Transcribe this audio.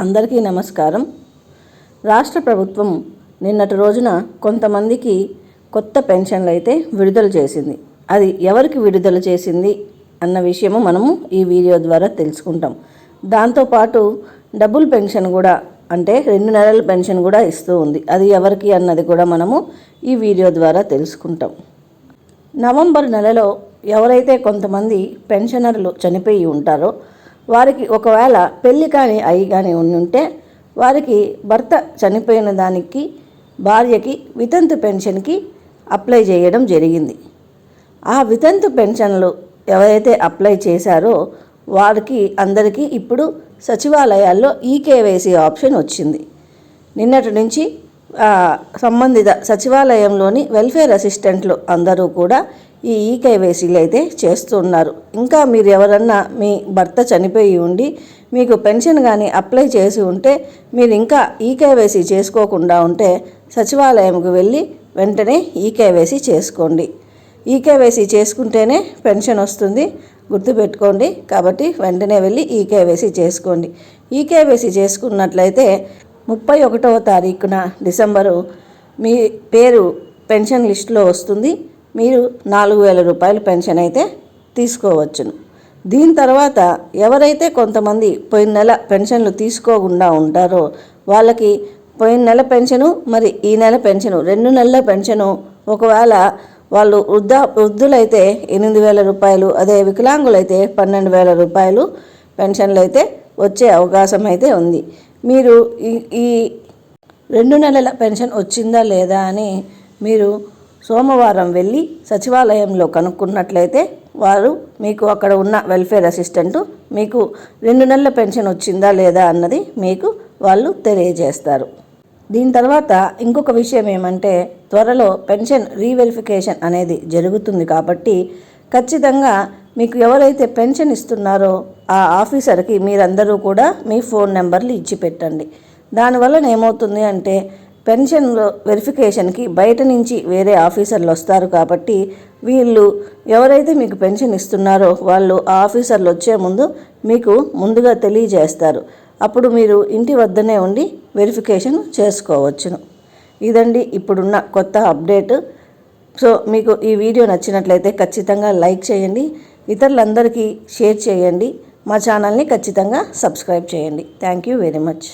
అందరికీ నమస్కారం. రాష్ట్ర ప్రభుత్వం నిన్నటి రోజున కొంతమందికి కొత్త పెన్షన్లు అయితే విడుదల చేసింది. అది ఎవరికి విడుదల చేసింది అన్న విషయము మనము ఈ వీడియో ద్వారా తెలుసుకుంటాం. దాంతోపాటు డబుల్ పెన్షన్ కూడా అంటే రెండు నెలల పెన్షన్ కూడా ఇస్తూ ఉంది. అది ఎవరికి అన్నది కూడా మనము ఈ వీడియో ద్వారా తెలుసుకుంటాం. నవంబర్ నెలలో ఎవరైతే కొంతమంది పెన్షనర్లు చనిపోయి ఉంటారో వారికి ఒకవేళ పెళ్ళి కానీ అయి కానీ ఉంటే వారికి భర్త చనిపోయిన దానికి భార్యకి వితంతు పెన్షన్కి అప్లై చేయడం జరిగింది. ఆ వితంతు పెన్షన్లు ఎవరైతే అప్లై చేశారో వారికి అందరికీ ఇప్పుడు సచివాలయాల్లో ఈకేవైసీ ఆప్షన్ వచ్చింది. నిన్నటి నుంచి సంబంధిత సచివాలయంలోని వెల్ఫేర్ అసిస్టెంట్లు అందరూ కూడా ఈ ఈకేవైసీలు అయితే చేస్తున్నారు. ఇంకా మీరు ఎవరన్నా మీ భర్త చనిపోయి ఉండి మీకు పెన్షన్ కానీ అప్లై చేసి ఉంటే మీరు ఇంకా ఈకేవైసీ చేసుకోకుండా ఉంటే సచివాలయంకు వెళ్ళి వెంటనే ఈకేవైసీ చేసుకోండి. ఈకేవైసీ చేసుకుంటేనే పెన్షన్ వస్తుంది గుర్తుపెట్టుకోండి. కాబట్టి వెంటనే వెళ్ళి ఈకేవైసీ చేసుకోండి. ఈకేవైసీ చేసుకున్నట్లయితే ముప్పై ఒకటవ తారీఖున డిసెంబరు మీ పేరు పెన్షన్ లిస్టులో వస్తుంది. మీరు నాలుగు వేల రూపాయలు పెన్షన్ అయితే తీసుకోవచ్చును. దీని తర్వాత ఎవరైతే కొంతమంది పోయిన నెల పెన్షన్లు తీసుకోకుండా ఉంటారో వాళ్ళకి పోయిన నెల పెన్షను మరి ఈ నెల పెన్షను రెండు నెలల పెన్షను ఒకవేళ వాళ్ళు వృద్ధ వృద్ధులైతే ఎనిమిది వేల రూపాయలు అదే వికలాంగులైతే పన్నెండు వేల రూపాయలు పెన్షన్లు అయితే వచ్చే అవకాశం అయితే ఉంది. మీరు ఈ ఈ రెండు నెలల పెన్షన్ వచ్చిందా లేదా అని మీరు సోమవారం వెళ్ళి సచివాలయంలో కనుక్కున్నట్లయితే వారు మీకు అక్కడ ఉన్న వెల్ఫేర్ అసిస్టెంట్ మీకు రెండు నెలల పెన్షన్ వచ్చిందా లేదా అన్నది మీకు వాళ్ళు తెలియజేస్తారు. దీని తర్వాత ఇంకొక విషయం ఏమంటే త్వరలో పెన్షన్ రీవెరిఫికేషన్ అనేది జరుగుతుంది కాబట్టి ఖచ్చితంగా మీకు ఎవరైతే పెన్షన్ ఇస్తున్నారో ఆ ఆఫీసర్కి మీరందరూ కూడా మీ ఫోన్ నెంబర్లు ఇచ్చి పెట్టండి. దానివల్ల ఏమవుతుంది అంటే పెన్షన్ వెరిఫికేషన్కి బయట నుంచి వేరే ఆఫీసర్లు వస్తారు కాబట్టి వీళ్ళు ఎవరైతే మీకు పెన్షన్ ఇస్తున్నారో వాళ్ళు ఆ ఆఫీసర్లు వచ్చే ముందు మీకు ముందుగా తెలియజేస్తారు. అప్పుడు మీరు ఇంటి వద్దనే ఉండి వెరిఫికేషన్ చేసుకోవచ్చును. ఇదండి ఇప్పుడున్న కొత్త అప్డేట్. సో మీకు ఈ వీడియో నచ్చినట్లయితే ఖచ్చితంగా లైక్ చేయండి ఇతరులందరికీ షేర్ చేయండి మా ఛానల్ని ఖచ్చితంగా సబ్స్క్రైబ్ చేయండి. Thank you very much.